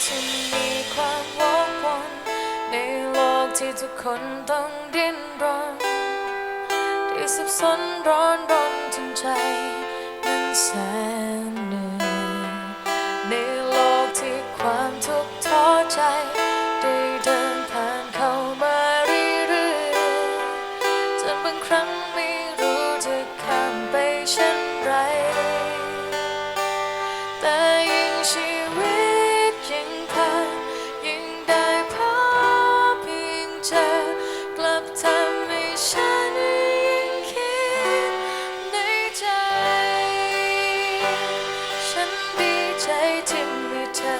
ในมีความวกวนในโลกที่ทุกคนต้องดิ้นรนที่สับสนร้อนรนจนใจนั้นแสนเหนื่อยในโลกที่ความทุกข์ท้อใจได้เดินผ่านเข้ามาเรื่อยๆจนบางครั้งไม่รู้จะข้ามไปเช่นไรแต่ยิ่งชีวิต ฉันยังคิดในใจ ฉันดีใจที่มีเธอ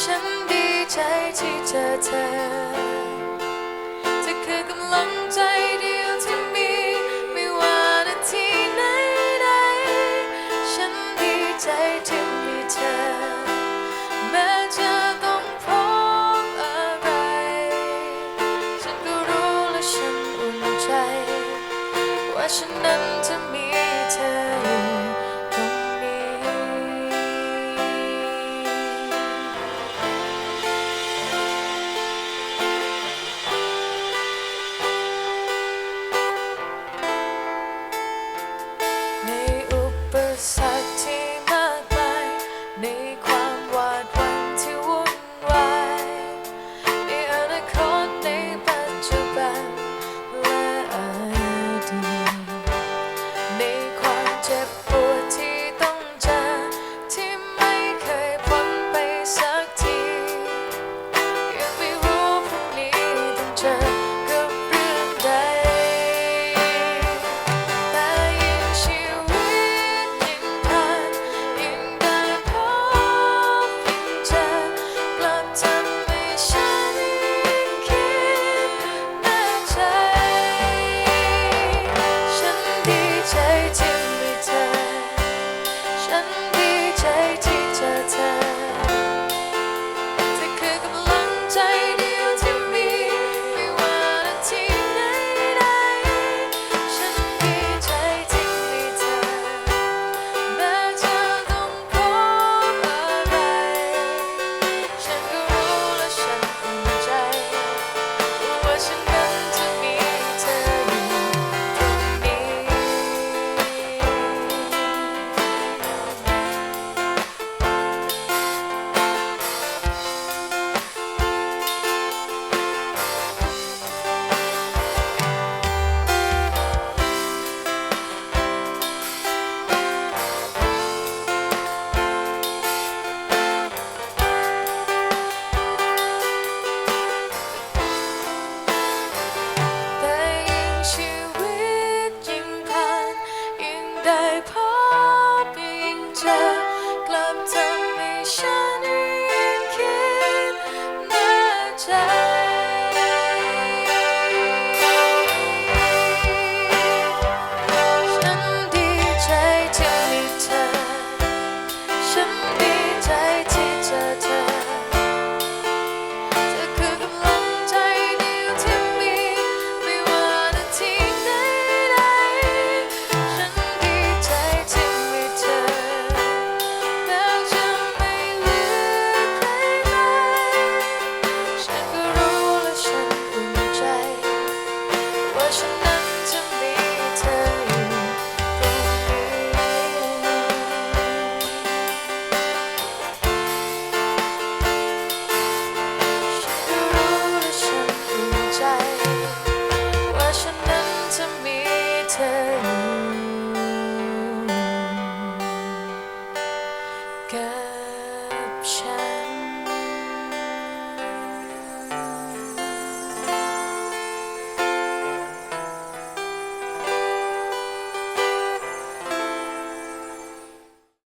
ฉันดีใจที่เจอเธอเธอคือกำลังใจ ความหวาดหวั่นที่